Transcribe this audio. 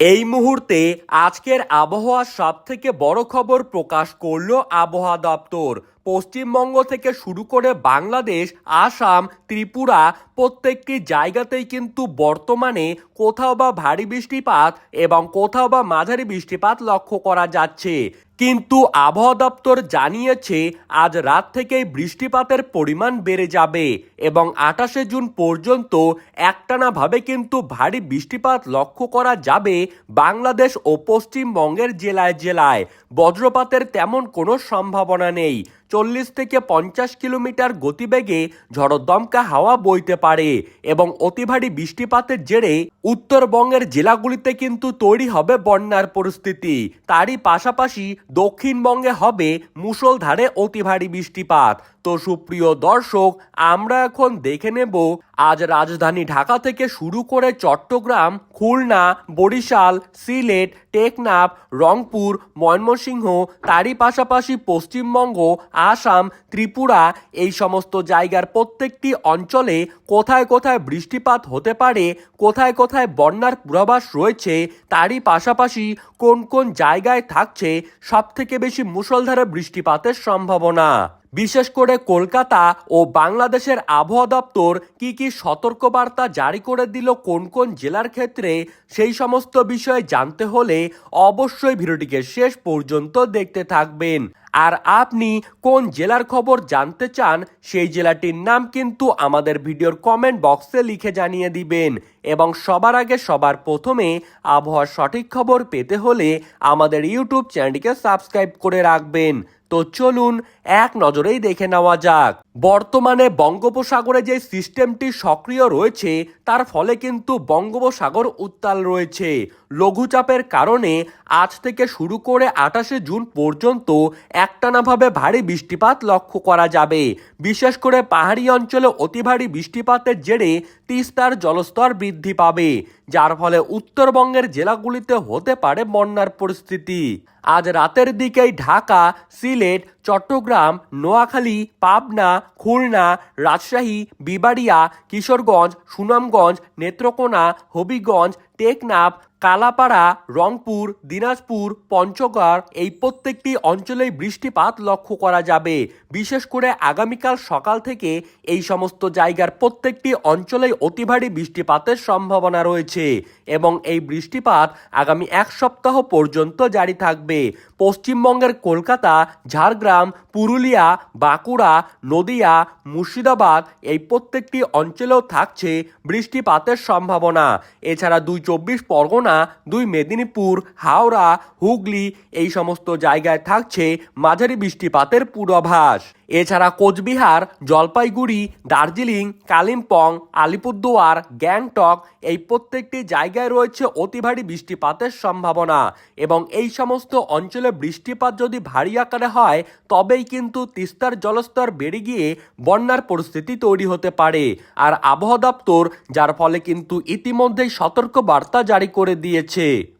এই মুহূর্তে আজকের আবহাওয়ার সব থেকে বড় খবর প্রকাশ করল আবহাওয়া দপ্তর। পশ্চিমবঙ্গ থেকে শুরু করে বাংলাদেশ, আসাম, ত্রিপুরা প্রত্যেকটি জায়গাতেই কিন্তু বর্তমানে কোথাও বা ভারী বৃষ্টিপাত এবং কোথাও বা মাঝারি বৃষ্টিপাত লক্ষ্য করা যাচ্ছে। কিন্তু আবহাওয়া দপ্তর জানিয়েছে, আজ রাত থেকেই বৃষ্টিপাতের পরিমাণ বেড়ে যাবে এবং আঠাশে জুন পর্যন্ত একটানাভাবে কিন্তু ভারী বৃষ্টিপাত লক্ষ্য করা যাবে বাংলাদেশ ও পশ্চিমবঙ্গের জেলায় জেলায়। বজ্রপাতের তেমন কোনো সম্ভাবনা নেই। চল্লিশ থেকে পঞ্চাশ কিলোমিটার গতিবেগে ঝড়দমকা হাওয়া বইতে পারে এবং অতি ভারী বৃষ্টিপাতের জেরে উত্তরবঙ্গের জেলাগুলিতে কিন্তু তৈরি হবে বন্যার পরিস্থিতি। তারই পাশাপাশি দক্ষিণবঙ্গে হবে মুসলধারে অতি ভারী বৃষ্টিপাত। তো সুপ্রিয় দর্শক, আমরা এখন দেখে নেব আজ রাজধানী ঢাকা থেকে শুরু করে চট্টগ্রাম, খুলনা, বরিশাল, সিলেট, টেকনাফ, রংপুর, ময়মনসিংহ, তারই পাশাপাশি পশ্চিমবঙ্গ, আসাম, ত্রিপুরা এই সমস্ত জায়গার প্রত্যেকটি অঞ্চলে কোথায় কোথায় বৃষ্টিপাত হতে পারে, কোথায় কোথায় বন্যার পূর্বাভাস রয়েছে, তারই পাশাপাশি কোন কোন জায়গায় থাকছে সবথেকে বেশি মুষলধারে বৃষ্টিপাতের সম্ভাবনা। বিশেষ করে কলকাতা ও বাংলাদেশের আবহাওয়া দপ্তর কি কি সতর্কবার্তা জারি করে দিল কোন কোন জেলার ক্ষেত্রে, সেই সমস্ত বিষয়ে জানতে হলে অবশ্যই ভিডিওটিকে শেষ পর্যন্ত দেখতে থাকবেন। আর আপনি কোন জেলার খবর জানতে চান, সেই জেলাটির নাম কিন্তু আমাদের ভিডিওর কমেন্ট বক্সে লিখে জানিয়ে দিবেন। এবং সবার আগে সবার প্রথমে আবহাওয়ার সঠিক খবর পেতে হলে আমাদের ইউটিউব চ্যানেলটিকে সাবস্ক্রাইব করে রাখবেন। তো চলুন এক নজরেই দেখে নেওয়া যাক। বর্তমানে বঙ্গোপসাগরে যে সিস্টেমটি সক্রিয় রয়েছে, তার ফলে কিন্তু বঙ্গোপসাগর উত্তাল রয়েছে। লঘুচাপের কারণে আজ থেকে শুরু করে আঠাশে জুন পর্যন্ত একটানাভাবে ভারী বৃষ্টিপাত লক্ষ্য করা যাবে। বিশেষ করে পাহাড়ি অঞ্চলে অতি ভারী বৃষ্টিপাতের জেরে তিস্তার জলস্তর বৃদ্ধি পাবে, যার ফলে উত্তরবঙ্গের জেলাগুলিতে হতে পারে বন্যার পরিস্থিতি। আজ রাতের দিকেই ঢাকা সিলেট চট্টগ্রাম নোয়াখালী পাবনা খুলনা রাজশাহী বিবাড়িয়া কিশোরগঞ্জ সুনামগঞ্জ নেত্রকোনা হবিগঞ্জ টেকনাফ, কালাপাড়া, রংপুর, দিনাজপুর, পঞ্চগড় এই প্রত্যেকটি অঞ্চলেই বৃষ্টিপাত লক্ষ্য করা যাবে। বিশেষ করে আগামীকাল সকাল থেকে এই সমস্ত জায়গার প্রত্যেকটি অঞ্চলেই অতি ভারী বৃষ্টিপাতের সম্ভাবনা রয়েছে এবং এই বৃষ্টিপাত আগামী এক সপ্তাহ পর্যন্ত জারি থাকবে। পশ্চিমবঙ্গের কলকাতা, ঝাড়গ্রাম, পুরুলিয়া, বাঁকুড়া, নদিয়া, মুর্শিদাবাদ এই প্রত্যেকটি অঞ্চলেও থাকছে বৃষ্টিপাতের সম্ভাবনা। এছাড়া দুই চব্বিশ পরগনা দুই মেদিনীপুর হাওড়া হুগলি এই সমস্ত জায়গায় থাকছে মাঝারি বৃষ্টিপাতের পূর্বাভাস। এছাড়া কোচবিহার, জলপাইগুড়ি, দার্জিলিং, কালিম্পং, আলিপুরদুয়ার, গ্যাংটক এই প্রত্যেকটি জায়গায় রয়েছে অতি ভারী বৃষ্টিপাতের সম্ভাবনা এবং এই সমস্ত অঞ্চলে বৃষ্টিপাত যদি ভারী আকারে হয়, তবেই কিন্তু তিস্তার জলস্তর বেড়ে গিয়ে বন্যার পরিস্থিতি তৈরি হতে পারে। আর আবহাওয়া দপ্তর যার ফলে কিন্তু ইতিমধ্যেই সতর্ক বার্তা জারি করে দিয়েছে।